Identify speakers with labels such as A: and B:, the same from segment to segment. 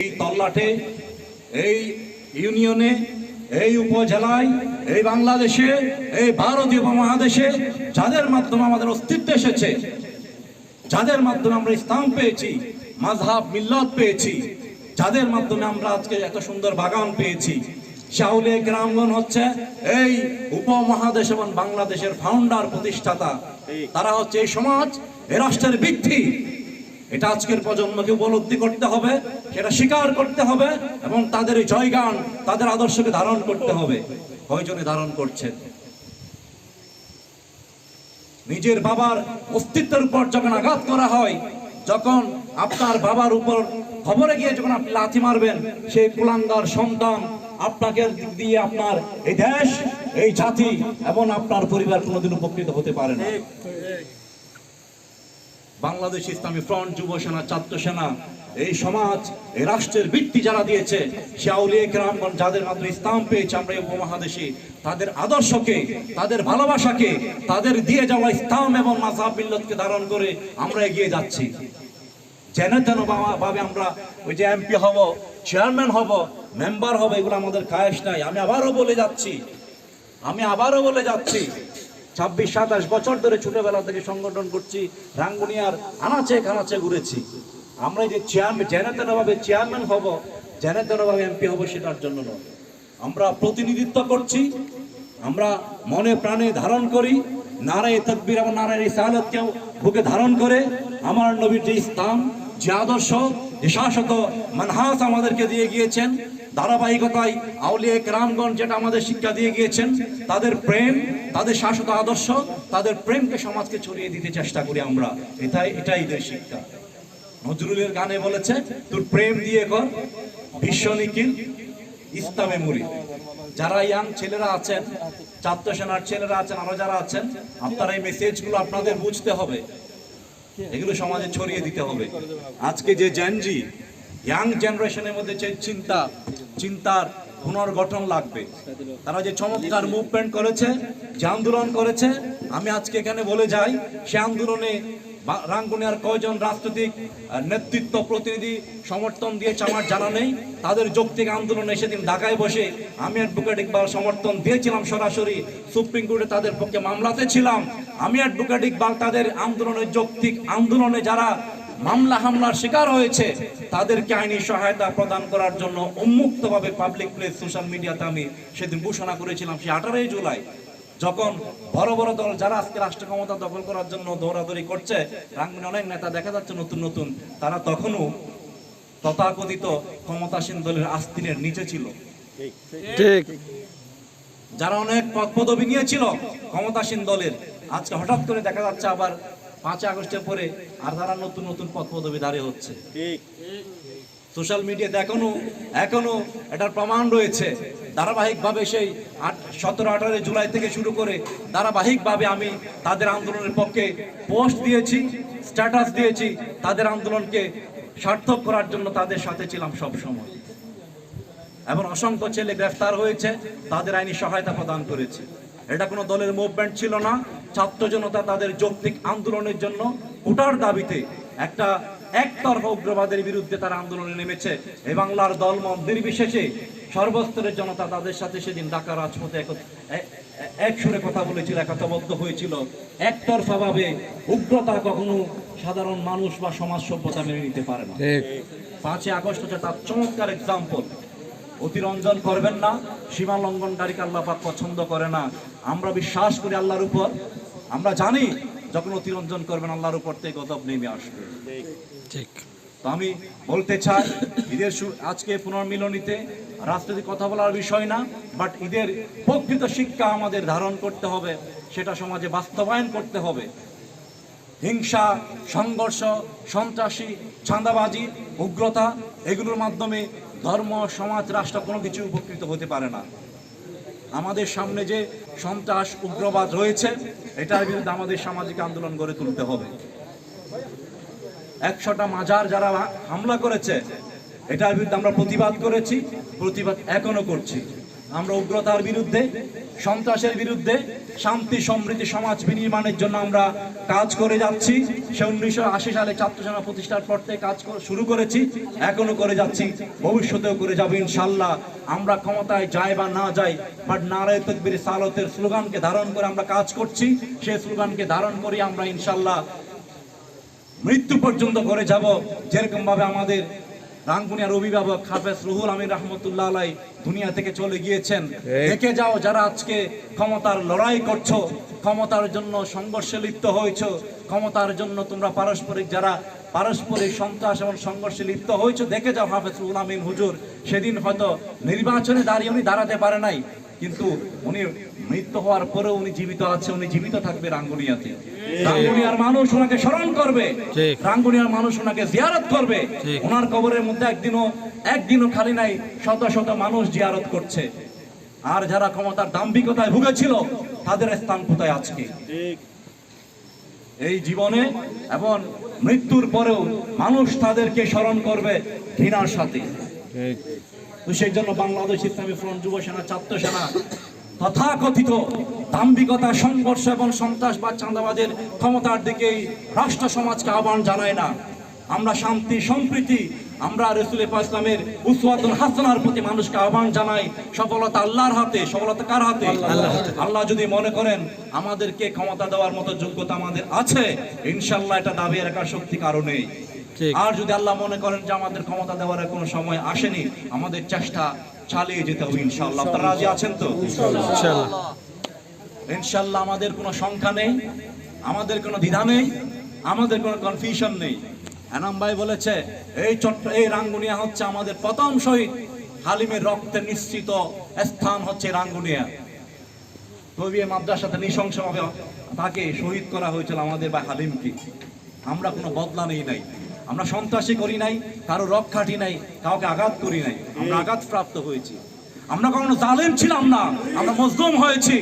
A: এই তল্লাটে এই ইউনিয়নে এই উপজেলায় এই বাংলাদেশে এই ভারতীয় উপমহাদেশে যাদের মাধ্যমে আমাদের অস্তিত্ব এসেছে যাদের মাধ্যমে আমরা ইসলাম পেয়েছি মাযহাব মিল্লাত পেয়েছি যাদের মাধ্যমে আমরা আজকে এত সুন্দর বাগান পেয়েছি শাহুলে গ্রামগণ হচ্ছে এই উপমহাদেশ এবং বাংলাদেশের ফাউন্ডার প্রতিষ্ঠাতা। তারা হচ্ছে এই সমাজ এ রাষ্ট্রের ভিত্তি এটা আজকের প্রজন্মকে উপলব্ধি করতে হবে, সেটা স্বীকার করতে হবে এবং তাদের জয়গান তাদের আদর্শকে ধারণ করতে হবে। কয়জনে ধারণ করছেন? নিজের বাবার অস্তিত্বের উপর যখন আঘাত করা হয়, যখন আপনার বাবার উপর খবরে গিয়ে যখন আপনি লাথি মারবেন, সেই কুলাঙ্গার সন্তান আপনাকে দিয়ে আপনার এই দেশ, এই জাতি এবং আপনার পরিবার কোনোদিন উপকৃত হতে পারে না। বাংলাদেশ ইসলামী ফ্রন্ট যুব সেনা, ছাত্র সেনা, এই সমাজ, এই রাষ্ট্রের ভিত্তি যারা দিয়েছে গ্রামগণ যাদের মাধ্যমে ইসলাম পেয়েছে আমরা এই উপমহাদেশে, তাদের আদর্শকে, তাদের ভালোবাসাকে, তাদের দিয়ে যাওয়া ইসলাম এবং মাসাব মিল্লতকে ধারণ করে আমরা এগিয়ে যাচ্ছি। যেন তেন ভাবে আমরা ওই যে এমপি হব, চেয়ারম্যান হব, মেম্বার হব, এগুলো আমাদের কায়েস নাই। আমি আবারও বলে যাচ্ছি। আমি আবারও বলে যাচ্ছি। ছাব্বিশ, সাতাশ বছর ধরে ছোটবেলা থেকে সংগঠন করছি, রাঙ্গুনিয়ার আনাচে কানাচে ঘুরেছি। আমরা যে চেয়ারম্যান জেনেতেনভাবে চেয়ারম্যান হব জেনেতেনভাবে এমপি হব সেটার জন্য নয়। আমরা প্রতিনিধিত্ব করছি, আমরা মনে প্রাণে ধারণ করি, নারায় তকবির এবং নারায় ইসালতকেও বুকে ধারণ করে, আমার নবীর যে ইসলাম যে আদর্শ, যে শাশ্বত মানহাস আমাদেরকে দিয়ে গিয়েছেন ধারাবাহিকতায় আউলিয়া রামগঞ্জ যেটা আমাদের শিক্ষা দিয়ে গিয়েছেন, তাদের প্রেম, তাদের শাশ্বত আদর্শ, তাদের প্রেমকে সমাজকে ছড়িয়ে দিতে চেষ্টা করি আমরা। এটাই এটাই এদের শিক্ষা। নজরুলের গানে বলেছে, তোর প্রেম দিয়ে কর, বিশ্ব নিখিল ইসলামে মুড়ি যারা ইয়াং ছেলেরা আছেন, ছাত্র সেনার ছেলেরা আছেন, আরও যারা আছেন, আপনারা এই মেসেজগুলো আপনাদের বুঝতে হবে। এগুলো সমাজে ছড়িয়ে দিতে হবে। আজকে যে জেনজি ইয়াং জেনারেশনের মধ্যে যে চিন্তা, চিন্তার পুনর্গঠন লাগবে। তারা যে চমৎকার মুভমেন্ট করেছে, যে আন্দোলন করেছে, আমি আজকে এখানে বলে যাই, সে আন্দোলনে রাঙ্গুনিয়ার কয়জন রাজনৈতিক নেতৃত্ব প্রতিনিধি সমর্থন দিয়েছে আমার জানা নেই। তাদের যৌক্তিক আন্দোলনে সেদিন ঢাকায় বসে আমি অ্যাডভোকেট ইকবাল সমর্থন দিয়েছিলাম সরাসরি। সুপ্রিম কোর্টে তাদের পক্ষে মামলাতে ছিলাম। আমি অ্যাডভোকেট ইকবাল তাদের আন্দোলনের যৌক্তিক আন্দোলনে যারা মামলা হামলার শিকার হয়েছে। তাদেরকে আইনি সহায়তা প্রদান করার জন্য উন্মুক্তভাবে পাবলিক প্লেস সোশ্যাল মিডিয়াতে আমি সেদিন ঘোষণা করেছিলাম সে আঠারোই জুলাই। যখন বড় বড় দল যারা আজকে রাষ্ট্র ক্ষমতা দখল করার জন্য দৌড়াদৌড়ি করছে রাঙ্গুনে অনেক নেতা দেখা যাচ্ছে নতুন নতুন তারা তখনও তথাকথিত ক্ষমতাসীন দলের আস্তিনের নিচে ছিল।
B: ঠিক।
A: যারা অনেক পদ পদবি নিয়েছিল ক্ষমতাসীন দলের আজকে হঠাৎ করে দেখা যাচ্ছে আবার পাঁচই আগস্টের পরে আর তারা নতুন নতুন পদ পদবি দাঁড়িয়ে হচ্ছে। সোশ্যাল মিডিয়াতে এখনও এখনও এটার প্রমাণ রয়েছে। ধারাবাহিকভাবে সেই আট সতেরো আঠারো জুলাই থেকে শুরু করে ধারাবাহিকভাবে আমি তাদের আন্দোলনের পক্ষে পোস্ট দিয়েছি স্ট্যাটাস দিয়েছি তাদের আন্দোলনকে সার্থক করার জন্য তাদের সাথে ছিলাম সব সময় এবং অসংখ্য ছেলে গ্রেফতার হয়েছে তাদের আইনি সহায়তা প্রদান করেছে। এটা কোনো দলের মুভমেন্ট ছিল না ছাত্র জনতা তাদের যৌক্তিক আন্দোলনের জন্য কোটার দাবিতে একটা একতরফা উগ্রবাদের বিরুদ্ধে তারা আন্দোলনে নেমেছে। এই বাংলার দলমত নির্বিশেষে সর্বস্তরের জনতা তাদের সাথে সেদিন ঢাকা রাজপথে এক- এ- এ- সুরে কথা বলেছিল একতাবদ্ধ হয়েছিল। একতরফা ভাবে উগ্রতা কখনো সাধারণ মানুষ বা সমাজ সভ্যতা মেনে নিতে পারে না। পাঁচই আগস্ট হচ্ছে তার চমৎকার এক্সাম্পল অতিরঞ্জন করবেন না সীমা লঙ্ঘনকারীকে আল্লাহ পাক পছন্দ করে না। আমরা বিশ্বাস করি আল্লাহর উপর। আমরা জানি যখন অতিরঞ্জন করবেন আল্লাহর উপর থেকে গতব নেমে আসবে।
B: ঠিক।
A: তো আমি বলতে চাই ঈদের আজকে পুনর্মিলনীতে রাজনৈতিক কথা বলার বিষয় না বাট ঈদের প্রকৃত শিক্ষা আমাদের ধারণ করতে হবে সেটা সমাজে বাস্তবায়ন করতে হবে। হিংসা সংঘর্ষ সন্ত্রাসী চাঁদাবাজি উগ্রতা এগুলোর মাধ্যমে ধর্ম, সমাজ, রাষ্ট্র কোনো কিছু উপকৃত হতে পারে না। আমাদের সামনে যে সন্ত্রাস, উগ্রবাদ রয়েছে, এটার বিরুদ্ধে আমাদের সামাজিক আন্দোলন গড়ে তুলতে হবে। একশোটা মাজার যারা হামলা করেছে, এটার বিরুদ্ধে আমরা প্রতিবাদ করেছি, প্রতিবাদ এখনও করছি। আমরা উগ্রতার বিরুদ্ধে, সন্ত্রাসের বিরুদ্ধে, শান্তি, সমৃদ্ধি, সমাজ বিনির্মাণের জন্য আমরা কাজ করে যাচ্ছি। সে উনিশশো আশি সালে ছাত্র সেনা প্রতিষ্ঠার পর থেকে কাজ শুরু করেছি, এখনও করে যাচ্ছি, ভবিষ্যতেও করে যাব ইনশাল্লাহ। আমরা ক্ষমতায় যাই বা না যাই বাট নারায় তকবির সালতের স্লোগানকে ধারণ করে আমরা কাজ করছি। সেই স্লোগানকে ধারণ করি আমরা ইনশাল্লাহ মৃত্যু পর্যন্ত করে যাব। যেরকম ভাবে আমাদের রাঙ্গুনিয়ার অভিভাবক হাফেজ রুহুল আমির রহমতুল্লাহ আলাই দুনিয়া থেকে চলে গিয়েছেন। দেখে যাও যারা আজকে ক্ষমতার লড়াই করছ ক্ষমতার জন্য সংঘর্ষে লিপ্ত হয়েছো ক্ষমতার জন্য তোমরা পারস্পরিক যারা পারস্পরিক সন্ত্রাস এবং সংঘর্ষে লিপ্ত হয়েছো দেখে যাও হাফেজ রুহুল আমিন হুজুর। সেদিন হয়তো নির্বাচনে দাঁড়িয়ে উনি দাঁড়াতে পারে নাই কিন্তু উনি মৃত্যু হওয়ার পরেও উনি জীবিত আছে উনি জীবিত থাকবে রাঙ্গুনিয়াতে। রাঙ্গুনিয়ার মানুষ ওনাকে স্মরণ করবে। রাঙ্গুনিয়ার মানুষ ওনাকে জিয়ারত করবে। ওনার কবরের মধ্যে একদিনও একদিনও খালি নাই শত শত মানুষ জিয়ারত করছে। আর যারা ক্ষমতার দাম্ভিকতায় ভুগেছিল তাদের স্থান কোথায় আজকে? এই জীবনে এবং মৃত্যুর পরেও মানুষ তাদেরকে স্মরণ করবে ঘৃণার সাথে। তো সেই জন্য বাংলাদেশ ইসলামী ফ্রন্ট যুব সেনা ছাত্র সেনা তথাকথিত দাম্ভিকতা সংঘর্ষ এবং সন্ত্রাস বা চাঁদাবাজের ক্ষমতার দিকেই রাষ্ট্র সমাজকে আহ্বান জানায় না। আমরা শান্তি সম্প্রীতি আমরা রসুল ইসলামের উসওয়াতুল হাসানার প্রতি মানুষকে আহ্বান জানাই। সফলতা আল্লাহর হাতে সফলতা কার হাতে? আল্লাহ যদি মনে করেন আমাদেরকে ক্ষমতা দেওয়ার মতো যোগ্যতা আমাদের আছে ইনশাল্লাহ এটা দাবি রাখার শক্তি কারণে। আর যদি আল্লাহ মনে করেন যে আমাদের ক্ষমতা দেওয়ার কোনো সময় আসেনি আমাদের চেষ্টা চালিয়ে যেতে হবে ইনশাল্লাহ আপনারা রাজি আছেন তো? ইনশাল্লাহ আমাদের কোনো সংখ্যা নেই আমাদের কোনো দ্বিধা নেই আমাদের কোনো কনফিউশন নেই। এনাম ভাই বলেছে এই চট্ট এই রাঙ্গুনিয়া হচ্ছে আমাদের প্রথম শহীদ। হালিমের রক্তে নিশ্চিত স্থান হচ্ছে রাঙ্গুনিয়া। তবে এই মাদ্রাসাতে নৃশংসভাবে তাকে শহীদ করা হয়েছিল আমাদের ভাই হালিমকে। আমরা কোনো বদলা নেই নাই। আমরা সন্ত্রাসী করি নাই কারও রক্ষাটি নাই কাউকে আঘাত করি নাই আমরা আঘাত প্রাপ্ত হয়েছি। আমরা কখনো জালেম ছিলাম না আমরা মজলুম হয়েছি।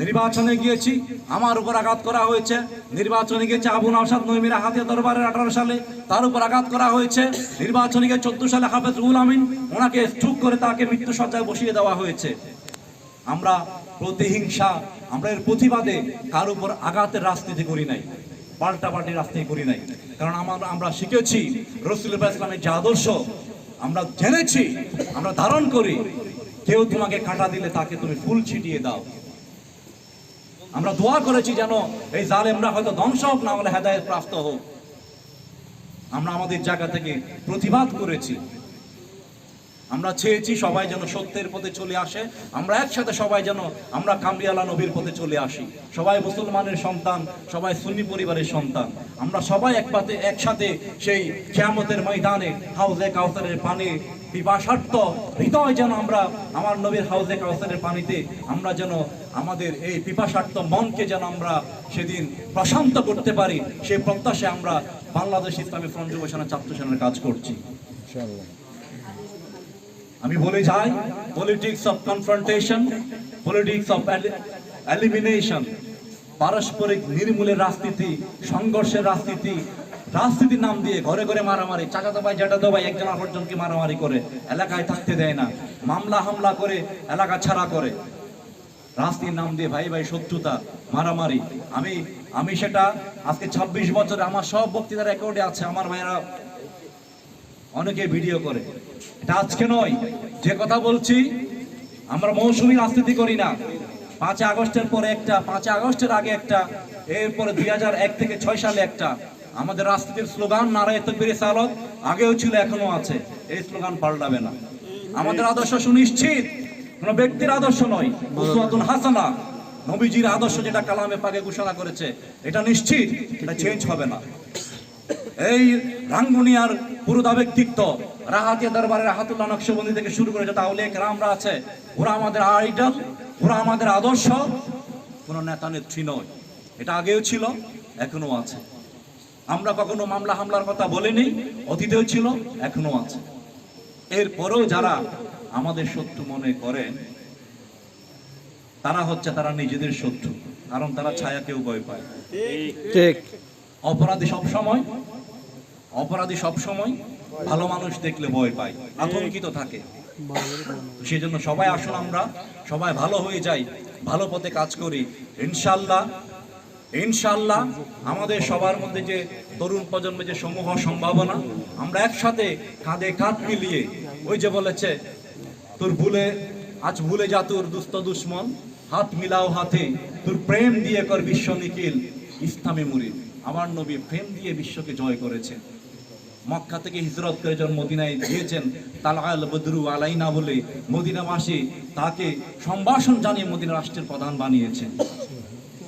A: নির্বাচনে গিয়েছি আমার উপর আঘাত করা হয়েছে। নির্বাচনে গিয়েছে আবু নওশাদ নইমিরা হাতিয়া দরবারের আঠারো সালে তার উপর আঘাত করা হয়েছে। নির্বাচনে গিয়ে চোদ্দ সালে হাফেজ রুহুল আমিন ওনাকে স্ট্রোক করে তাকে মৃত্যু সজ্জায় বসিয়ে দেওয়া হয়েছে। আমরা প্রতিহিংসা আমরা এর প্রতিবাদে কার উপর আঘাতের রাজনীতি করি নাই। পাল্টা পাল্টি রাজনীতি করি নাই। কারণ আমরা আমরা শিখেছি রসুল ইসলামের যে আদর্শ, আমরা জেনেছি, আমরা ধারণ করি। কেউ তোমাকে কাটা দিলে তাকে তুমি ফুল ছিটিয়ে দাও। আমরা দোয়া করেছি যেন এই জালেমরা হয়তো ধ্বংস হোক, না হলে হেদায়ত প্রাপ্ত হোক। আমরা আমাদের জায়গা থেকে প্রতিবাদ করেছি। আমরা চেয়েছি সবাই যেন সত্যের পথে চলে আসে। আমরা একসাথে সবাই যেন আমরা কামরিয়ালা নবীর পথে চলে আসি। সবাই মুসলমানের সন্তান, সবাই সুন্নি পরিবারের সন্তান। আমরা সবাই এক একপাতে একসাথে সেই কিয়ামতের ময়দানে হাউজে কাউসারের পানি পিপাসার্থ হৃদয় যেন আমরা, আমার নবীর হাউজে কাউসারের পানিতে আমরা যেন আমাদের এই পিপাসার্থ মনকে যেন আমরা সেদিন প্রশান্ত করতে পারি। সেই প্রত্যাশে আমরা বাংলাদেশ ইসলামী ফ্রন্ট যুব সেনা ছাত্র সেনার কাজ করছি। আমি বলে যাই politics of confrontation politics of elimination পারস্পরিক নির্মূলের রাজনীতি, সংঘর্ষের রাজনীতি, রাজনীতির নাম দিয়ে ঘরে ঘরে মারামারি, চাচাতো ভাই জ্যাঠাতো ভাই একজন আরেকজনকে মারামারি করে, এলাকায় থাকতে দেয় না, মামলা হামলা করে, এলাকা ছাড়া করে। রাজনীতির নাম দিয়ে ভাই ভাই শত্রুতা, মারামারি। আমি আমি সেটা আজকে ২৬ বছরে আমার সব বক্তৃতার রেকর্ডে আছে, আমার ভাইয়েরা অনেকে ভিডিও করে। এটা আজকে নয়। যে কথা বলছি, আমরা মৌসুমী রাজনীতি করি না। পাঁচ আগস্টের পরে একটা পাঁচ আগস্টের আগে একটা, এরপরে দুই হাজার এক থেকে ছয় সালে একটা। আমাদের রাজনীতির স্লোগান, নারায় তকবির সালত, আগেও ছিল এখনও আছে। এই স্লোগান পাল্টাবে না। আমাদের আদর্শ সুনিশ্চিত। কোন ব্যক্তির আদর্শ নয়। হাসানা, নবীজির আদর্শ যেটা কালামে পাকে ঘোষণা করেছে, এটা নিশ্চিত, এটা চেঞ্জ হবে না। এই রাঙ্গুনিয়ার পুরোদা ব্যক্তিত্ব রাহাতিয়া দরবারের রাহাতুল্লাহ নকশবন্দি থেকে শুরু করে যত আউলিয়া কেরামরা আছে ওরা আমাদের আইডল ওরা আমাদের আদর্শ। কোনো নেতা নেত্রী নয়। এটা আগেও ছিল এখনও আছে। আমরা কখনো মামলা হামলার কথা বলিনি অতীতেও ছিল এখনও আছে। এরপরেও যারা আমাদের শত্রু মনে করেন তারা হচ্ছে তারা নিজেদের শত্রু কারণ তারা ছায়াকেও ভয় পায়
B: ঠিক।
A: অপরাধী সব সময় অপরাধী সব সময় ভালো মানুষ দেখলে ভয় পায়, আতঙ্কিত থাকে। সেই জন্য সবাই আসুন আমরা, সবাই ভালো হয়ে যাই, ভালো পথে কাজ করি। ইনশাল্লাহ ইনশাল্লাহ আমাদের সবার মধ্যে যে তরুণ প্রজন্মে যে সমূহ সম্ভাবনা, আমরা একসাথে কাঁধে কাঁধ মিলিয়ে, ওই যে বলেছে, তোর ভুলে, আজ ভুলে যা তোর দুস্থ দুশ্মন, হাত মিলাও হাতে, তোর প্রেম দিয়ে কর বিশ্ব নিখিল ইসলামে মুরিদ। আমার নবী প্রেম দিয়ে বিশ্বকে জয় করেছেন। মক্কা থেকে হিজরত করে যখন মদিনায় গিয়েছেন তালাল বদরু আলাইনা বলে মদিনাবাসী তাকে সম্ভাষণ জানিয়ে মদিনা রাষ্ট্রের প্রধান বানিয়েছেন।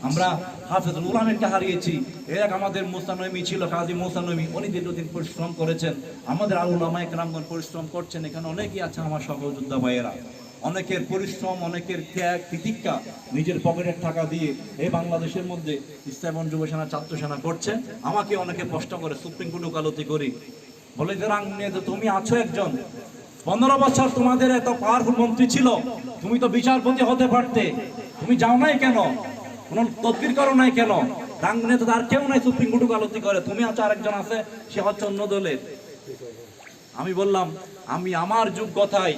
A: আমরা হাফেজুল উলামেরকে হারিয়েছি এর এক আমাদের মোসানমী ছিল, কাজী মোসানমী উনি দীর্ঘদিন পরিশ্রম করেছেন। আমাদের আলুলামায় একরামগণ পরিশ্রম করছেন, এখানে অনেকেই আছে আমার সহযোদ্ধা ভাইয়েরা। অনেকের পরিশ্রম, অনেকের ত্যাগ, তিতিক্ষা নিজের পকেটের টাকা দিয়ে এই বাংলাদেশের মধ্যে ইস্তাবন যুব সেনা, ছাত্র সেনা করছে। আমাকে অনেকে প্রশ্ন করে, সুপ্রিম কোর্ট ওকালতি করি? বলে যে রাং যে তুমি আছো একজন। পনেরো বছর তোমাদের এত পাওয়ারফুল মন্ত্রী ছিল। তুমি তো বিচারপতি হতে পারতে। তুমি যাও নাই কেন? কোন তদবির করো নাই কেন? রাঙ্গনে তো আর কেউ নাই সুপ্রিম কোর্ট ওকালতি করে। তুমি আছো আরেকজন আছে, সে হচ্ছে অন্য দলের। আমি বললাম, আমি আমার যোগ্যতায়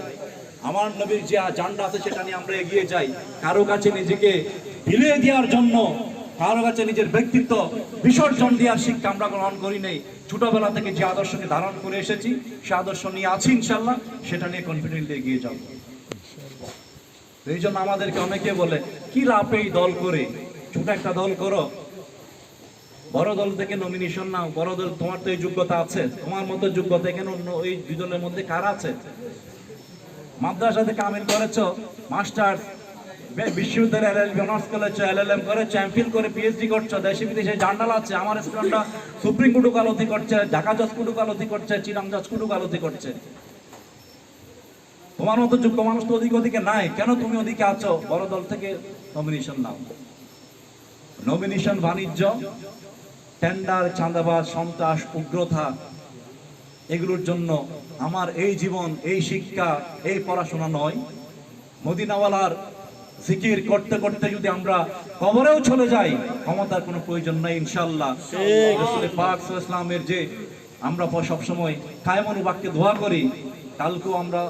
A: আমার নবীর যে জান্ডা আছে সেটা নিয়ে আমরা এগিয়ে যাই। কারও কাছে নিজেকে বিলিয়ে দেওয়ার জন্য, কারও কাছে নিজের ব্যক্তিত্ব বিসর্জন দেওয়ার শিক্ষা আমরা গ্রহণ করি নেই। ছোটবেলা থেকে যে আদর্শকে ধারণ করে এসেছি, সে আদর্শ নিয়ে আছি ইনশাল্লাহ সেটা নিয়ে কনফিডেন্টলি এগিয়ে যাব। এই জন্য আমাদেরকে অনেকে বলে, কি লাভ এই দল করে? ছোট একটা দল করো। বড় দল থেকে নমিনেশন নাও। বড় দল, তোমার তো এই যোগ্যতা আছে। তোমার মতো যোগ্যতা এখানে অন্য ওই দুই মধ্যে কার আছে? মাদ্রাসা থেকে আমিল করেছ, মাস্টার বিশ্ববিদ্যালয় অনার্স করেছ এলএলএম করেছ এমফিল করে পিএইচডি করছ, দেশে বিদেশে জার্নাল আছে, আমার স্টুডেন্টরা সুপ্রিম করছে, ঢাকা জজ করছে চিরাং জজ করছে। তোমার মতো যোগ্য মানুষ তো ওদিকে ওদিকে নাই, কেন তুমি ওদিকে আছো? বড় দল থেকে নমিনেশন নাও। নমিনেশন বাণিজ্য টেন্ডার চাঁদাবাজ, সন্ত্রাস, উগ্রতা এগুলোর জন্য আমার এই জীবন এই শিক্ষা এই পড়াশোনা নয়। মদিনাওয়ালার জিকির করতে করতে যদি আমরা কবরেও চলে যাই ক্ষমতার কোনো প্রয়োজন নাই ইনশাল্লাহ পাক ইসলামের যে আমরা সবসময় কায়মনু বাক্যে ধোয়া করি কালকেও আমরা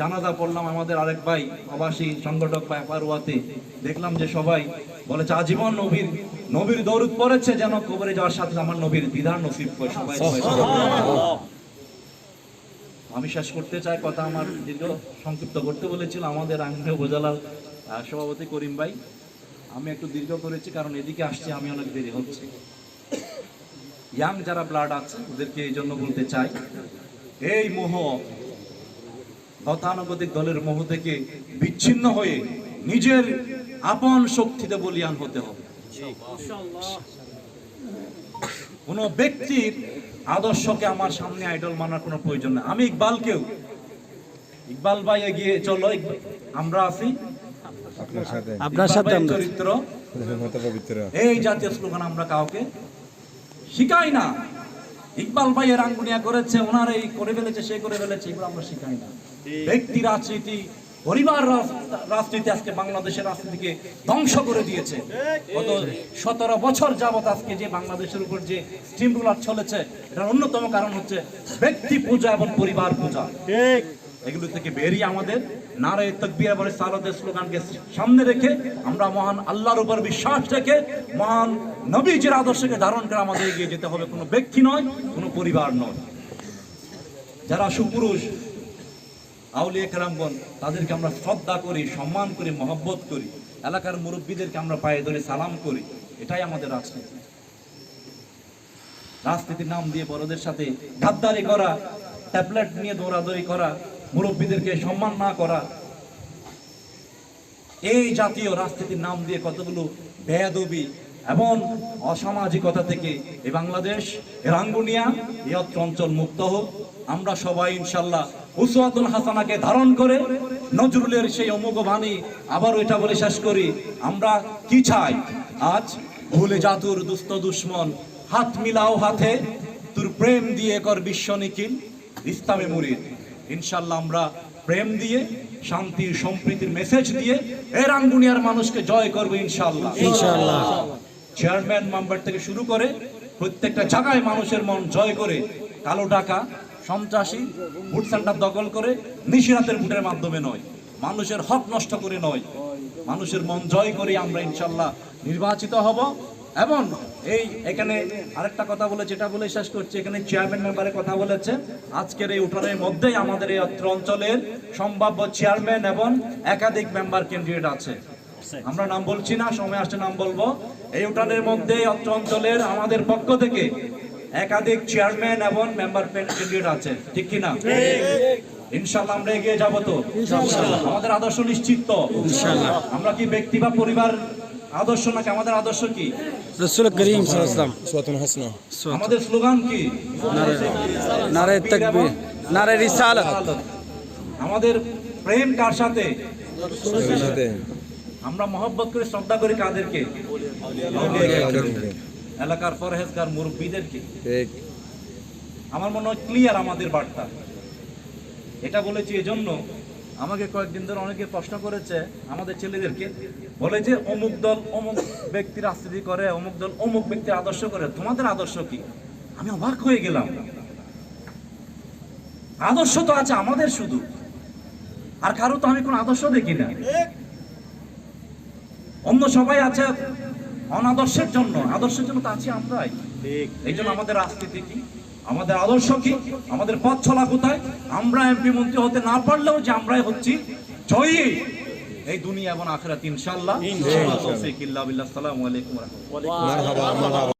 A: জানাজা পড়লাম আমাদের আরেক ভাই প্রবাসী সংগঠক ভাই পারুয়াতে দেখলাম যে সবাই বলেছে আজীবন নবীর নবীর দৌড় পড়েছে যেন কবরে যাওয়ার সাথে আমার নবীর বিধান নসিব করে সবাই আমি শেষ করতে চাই কথা আমার দীর্ঘ সংক্ষিপ্ত করতে বলেছিল আমাদের আঙ্গে উপজেলার সভাপতি করিম ভাই। আমি একটু দীর্ঘ করেছি কারণ এদিকে আসছে আমি অনেক দেরি হচ্ছে। ইয়াং যারা ব্লাড আছে ওদেরকে এই জন্য বলতে চাই এই মোহ গতানুগতিক দলের মোহ থেকে বিচ্ছিন্ন হয়ে নিজের আপন শক্তিতে বলিয়ান হতে হবে। কোন ব্যক্তির আদর্শকে আমার সামনে আইডল মানার কোনো প্রয়োজন নেই। আমি ইকবালকেও। ইকবাল ভাই এগিয়ে চলো আমরা আছি।
C: আপনার সাথে।
B: আপনার
A: ইকবাল
B: সাথে
A: ভাইয়ের
B: আমরা
A: চরিত্র। এই জাতীয় স্লোগান আমরা কাউকে শিখাই না। ইকবাল ভাই এর আঙ্গুনিয়া করেছে ওনার এই করে ফেলেছে সে করে ফেলেছে এগুলো আমরা শিখাই না। ব্যক্তি রাজনীতি পরিবার রাজনীতি আজকে বাংলাদেশের রাজনীতিকে ধ্বংস করে দিয়েছে। গত সতেরো বছর যাবত আজকে যে বাংলাদেশের উপর যে স্টিম রুলার চলেছে এটার অন্যতম কারণ হচ্ছে ব্যক্তি পূজা এবং পরিবার পূজা। এগুলো থেকে বেরিয়ে আমাদের নারে তকবির এবং সালাদের স্লোগানকে সামনে রেখে আমরা মহান আল্লাহর উপর বিশ্বাস রেখে মহান নবীজির আদর্শকে ধারণ করে আমাদের এগিয়ে যেতে হবে। কোনো ব্যক্তি নয়, কোনো পরিবার নয়। যারা সুপুরুষ, আউলিয়া কেরামগণ তাদেরকে আমরা শ্রদ্ধা করি, সম্মান করি, মহব্বত করি। এলাকার মুরব্বীদেরকে আমরা পায়ে ধরে সালাম করি। এটাই আমাদের রাজনীতি। রাজনীতির নাম দিয়ে বড়দের সাথে গাদ্দারি করা, ট্যাবলেট নিয়ে দৌড়াদৌড়ি করা মুরব্বীদেরকে সম্মান না করা। এই জাতীয় রাজনীতির নাম দিয়ে কতগুলো বেয়াদবি এবং অসামাজিকতা থেকে এই বাংলাদেশ এই অত্র অঞ্চল মুক্ত হোক। আমরা সবাই ইনশাল্লাহ উসওয়াতুল হাসানাকে ধারণ করে নজরুলের সেই অমুক বাণী আবার ওইটা বলে শেষ করি। আমরা কি চাই? আজ ভুলে জাতুর দুস্থ দুশ্মন, হাত মিলাও হাতে। তোর প্রেম দিয়ে কর বিশ্ব নিখিল, ইসলামে মুরিদ। ইনশাল্লাহ আমরা প্রেম দিয়ে শান্তি সম্প্রীতির মেসেজ দিয়ে এর আঙ্গুনিয়ার মানুষকে জয় করব ইনশাল্লাহ
B: ইনশাআল্লাহ।
A: চেয়ারম্যান মেম্বার থেকে শুরু করে প্রত্যেকটা জায়গায় মানুষের মন জয় করে কালো টাকা সন্ত্রাসী ভোট সেন্টার দখল করে নিশিরাতের ভোটের মাধ্যমে নয় মানুষের হক নষ্ট করে নয় মানুষের মন জয় করে আমরা ইনশাল্লাহ নির্বাচিত হব এবং এই এখানে আরেকটা কথা বলে যেটা বলে শেষ করছি এখানে চেয়ারম্যান মেম্বারের কথা বলেছে। আজকের এই উঠানের মধ্যেই আমাদের এই অত্র অঞ্চলের সম্ভাব্য চেয়ারম্যান এবং একাধিক মেম্বার ক্যান্ডিডেট আছে। আমরা নাম বলছি না সময় আসছে নাম বলব। এই উঠানের মধ্যে অত্র অঞ্চলের আমাদের পক্ষ থেকে একাধিক চেয়ারম্যান এবং মেম্বার ক্যান্ডিডেট আছে। ঠিক কি না? ইনশাল্লাহ আমরা এগিয়ে যাব তো। আমাদের আদর্শ নিশ্চিত। আমরা কি ব্যক্তি বা পরিবার আদর্শ নাকি আমাদের আদর্শ কি?
B: রসুল করিম সাল্লাম
C: সোয়াতুন হাসনা।
A: আমাদের স্লোগান কি?
B: নারে তকবীর নারে রিসালাত।
A: আমাদের প্রেম কার সাথে?
C: সাথে
A: আমরা মহব্বত করে শ্রদ্ধা করি কাদেরকে? এলাকার। পরহেজগার মুরব্বীদেরকে। আমার মনে হয় ক্লিয়ার আমাদের বার্তা। এটা বলেছি এজন্য আমাকে কয়েকদিন ধরে অনেকে প্রশ্ন করেছে আমাদের ছেলেদেরকে বলে যে অমুক দল অমুক ব্যক্তি রাজনীতি করে অমুক দল অমুক ব্যক্তির আদর্শ করে তোমাদের আদর্শ কি? আমি অবাক হয়ে গেলাম। আদর্শ তো আছে আমাদের শুধু। আর কারও তো আমি কোনো আদর্শ দেখি না। অন্য সবাই আছে অনাদর্শের জন্য আদর্শের জন্য তো আছি আমরাই। এই জন্য আমাদের রাজনীতি কি? আমাদের আদর্শ কি? আমাদের পথ ছলা কোথায়? আমরা এমপি মন্ত্রী হতে না পারলেও যে আমরাই হচ্ছি জয়ী। এই দুনিয়া এবং আখেরাত ইনশাল্লাহ ইনশাআল্লাহ। তৌফিক ইল্লা বিল্লাহ। আসসালামু আলাইকুম ওয়া রাহমাতুল্লাহ।